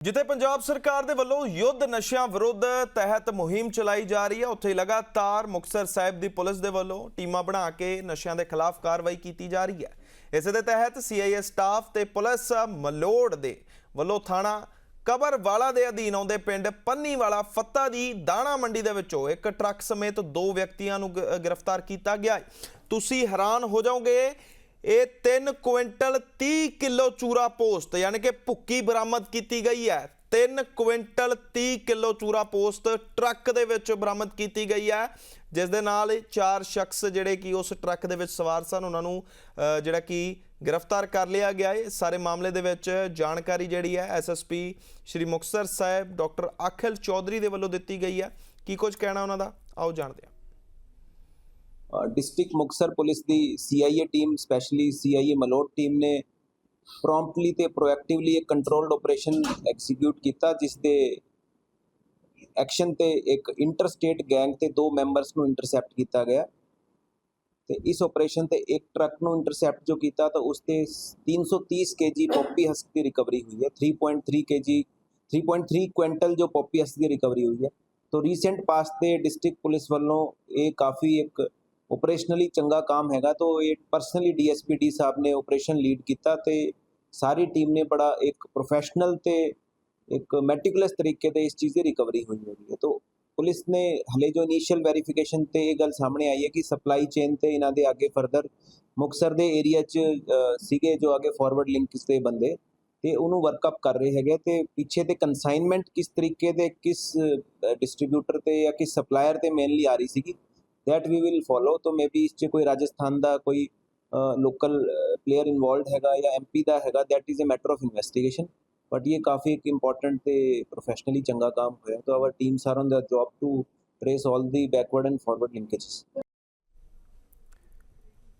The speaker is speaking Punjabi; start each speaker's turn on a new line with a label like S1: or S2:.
S1: ਜਿੱਥੇ ਪੰਜਾਬ ਸਰਕਾਰ ਦੇ ਵੱਲੋਂ ਯੁੱਧ ਨਸ਼ਿਆਂ ਵਿਰੁੱਧ ਤਹਿਤ ਮੁਹਿੰਮ ਚਲਾਈ ਜਾ ਰਹੀ ਹੈ, ਉੱਥੇ ਲਗਾਤਾਰ ਮੁਕਤਸਰ ਸਾਹਿਬ ਦੀ ਪੁਲਿਸ ਦੇ ਵੱਲੋਂ ਟੀਮਾਂ ਬਣਾ ਕੇ ਨਸ਼ਿਆਂ ਦੇ ਖਿਲਾਫ ਕਾਰਵਾਈ ਕੀਤੀ ਜਾ ਰਹੀ ਹੈ। ਇਸੇ ਦੇ ਤਹਿਤ ਸੀਆਈਏ ਸਟਾਫ ਤੇ ਪੁਲਿਸ ਮਲੋੜ ਦੇ ਵੱਲੋਂ ਥਾਣਾ ਕਬਰਵਾਲਾ ਦੇ ਅਧੀਨ ਆਉਂਦੇ ਪਿੰਡ ਪੰਨੀਵਾਲਾ ਫੱਤਾ ਦੀ ਦਾਣਾ ਮੰਡੀ ਦੇ ਵਿੱਚੋਂ ਇੱਕ ਟਰੱਕ ਸਮੇਤ ਦੋ ਵਿਅਕਤੀਆਂ ਨੂੰ ਗ੍ਰਿਫਤਾਰ ਕੀਤਾ ਗਿਆ ਤੁਸੀਂ ਹੈਰਾਨ ਹੋ ਜਾਓਗੇ ਇਹ 3 ਕੁਇੰਟਲ 30 ਕਿਲੋ ਚੂਰਾ ਪੋਸਤ, ਯਾਨੀ ਕਿ ਭੁੱਕੀ ਬਰਾਮਦ ਕੀਤੀ ਗਈ ਹੈ। 3 ਕੁਇੰਟਲ 30 ਕਿਲੋ ਚੂਰਾ ਪੋਸਤ ਟਰੱਕ ਦੇ ਵਿੱਚ ਬਰਾਮਦ ਕੀਤੀ ਗਈ ਹੈ, ਜਿਸ ਦੇ ਨਾਲ ਚਾਰ ਸ਼ਖਸ ਜਿਹੜੇ ਕਿ ਉਸ ਟਰੱਕ ਦੇ ਵਿੱਚ ਸਵਾਰ ਸਨ, ਉਹਨਾਂ ਨੂੰ ਜਿਹੜਾ ਕਿ ਗ੍ਰਿਫਤਾਰ ਕਰ ਲਿਆ ਗਿਆ ਹੈ। ਸਾਰੇ ਮਾਮਲੇ ਦੇ ਵਿੱਚ ਜਾਣਕਾਰੀ ਜਿਹੜੀ ਹੈ ਐਸਐਸਪੀ ਸ਼੍ਰੀ ਮੁਕਤਸਰ ਸਾਹਿਬ, ਡਾਕਟਰ ਅਖਿਲ ਚੌਧਰੀ ਦੇ ਵੱਲੋਂ ਦਿੱਤੀ ਗਈ ਹੈ। ਕੀ ਕੁਝ ਕਹਿਣਾ ਉਹਨਾਂ ਦਾ? ਆਓ ਜਾਣਦੇ ਹਾਂ।
S2: ਡਿਸਟ੍ਰਿਕਟ ਮੁਕਤਸਰ ਪੁਲਿਸ ਦੀ CIA team specially CIA Malout team ਨੇ ਪ੍ਰੋਮਪਟਲੀ ਤੇ ਪ੍ਰੋਐਕਟਿਵਲੀ ਇੱਕ ਕੰਟਰੋਲਡ ਆਪਰੇਸ਼ਨ ਐਗਜ਼ੀਕਿਊਟ ਕੀਤਾ, ਜਿਸ ਦੇ ਐਕਸ਼ਨ ਤੇ ਇੱਕ ਇੰਟਰ ਸਟੇਟ ਗੈਂਗ ਤੇ ਦੋ ਮੈਂਬਰਸ ਨੂੰ ਇੰਟਰਸੈਪਟ ਕੀਤਾ ਗਿਆ। ਤੇ ਇਸ ਆਪਰੇਸ਼ਨ ਤੇ ਇੱਕ ਟਰੱਕ ਨੂੰ ਇੰਟਰਸੈਪਟ ਜੋ ਕੀਤਾ, ਤਾਂ ਉਸ ਤੇ 330 ਕੇਜੀ ਪੋਪੀ ਹਸਕ ਦੀ ਰਿਕਵਰੀ ਹੋਈ ਹੈ। 3.3 ਕੇਜੀ 3.3 ਕੁਇੰਟਲ ਜੋ ਪੋਪੀ ਹਸਕ ਦੀ ਰਿਕਵਰੀ ਹੋਈ ਹੈ। ਤੋ ਰੀਸੈਂਟ ਪਾਸ ਤੇ ਡਿਸਟ੍ਰਿਕਟ ਪੁਲਿਸ ਵੱਲੋਂ ਇਹ ਕਾਫੀ ਇੱਕ ਆਪਰੇਸ਼ਨਲੀ ਚੰਗਾ ਕੰਮ ਹੈਗਾ, ਤੋ ਇਹ ਪਰਸਨਲੀ ਡੀਐਸਪੀ ਡੀ ਸਾਹਿਬ ਨੇ ਆਪਰੇਸ਼ਨ ਲੀਡ ਕੀਤਾ ਤੇ ਸਾਰੀ ਟੀਮ ਨੇ ਬੜਾ ਇੱਕ ਪ੍ਰੋਫੈਸ਼ਨਲ ਤੇ ਇੱਕ ਮੈਟੀਕੂਲਸ ਤਰੀਕੇ ਤੇ ਇਸ ਚੀਜ਼ ਦੀ ਰਿਕਵਰੀ ਹੋਈ ਹੋਈ ਹੈ। ਤੋ ਪੁਲਿਸ ਨੇ ਹਲੇ ਜੋ ਇਨੀਸ਼ੀਅਲ ਵੈਰੀਫਿਕੇਸ਼ਨ ਤੇ ਇਹ ਗੱਲ ਸਾਹਮਣੇ ਆਈ ਹੈ ਕਿ ਸਪਲਾਈ ਚੇਨ ਤੇ ਇਹਨਾਂ ਦੇ ਅੱਗੇ ਫਰਦਰ ਮੁਕਸਰ ਦੇ ਏਰੀਆ 'ਚ ਸੀਗੇ ਜੋ ਅੱਗੇ ਫਾਰਵਰਡ ਲਿੰਕਸ ਦੇ ਬੰਦੇ ਤੇ ਉਹਨੂੰ ਵਰਕਅਪ ਕਰ ਰਹੇ ਹੈਗੇ ਤੇ ਪਿੱਛੇ ਤੇ ਕਨਸਾਈਨਮੈਂਟ ਕਿਸ ਤਰੀਕੇ ਦੇ ਕਿਸ ਡਿਸਟ੍ਰੀਬਿਊਟਰ ਤੇ ਜਾਂ ਕਿਸ ਸਪਲਾਇਰ ਤੇ ਮੇਨਲੀ ਆ ਰਹੀ ਸੀਗੀ। that we will follow तो मे बी ਇਸ 'ਚ ਕੋਈ ਰਾਜਸਥਾਨ ਦਾ ਕੋਈ ਲੋਕਲ ਪਲੇਅਰ ਇਨਵੋਲਡ ਹੈਗਾ ਜਾਂ ਐਮਪੀ ਦਾ ਹੈਗਾ that is a matter of investigation but ਇਹ ਕਾਫੀ ਇੱਕ ਇੰਪੋਰਟੈਂਟ ਤੇ ਪ੍ਰੋਫੈਸ਼ਨਲੀ ਚੰਗਾ ਕੰਮ ਹੋਇਆ ਤਾਂ our teams are on the job to trace all the backward and forward linkages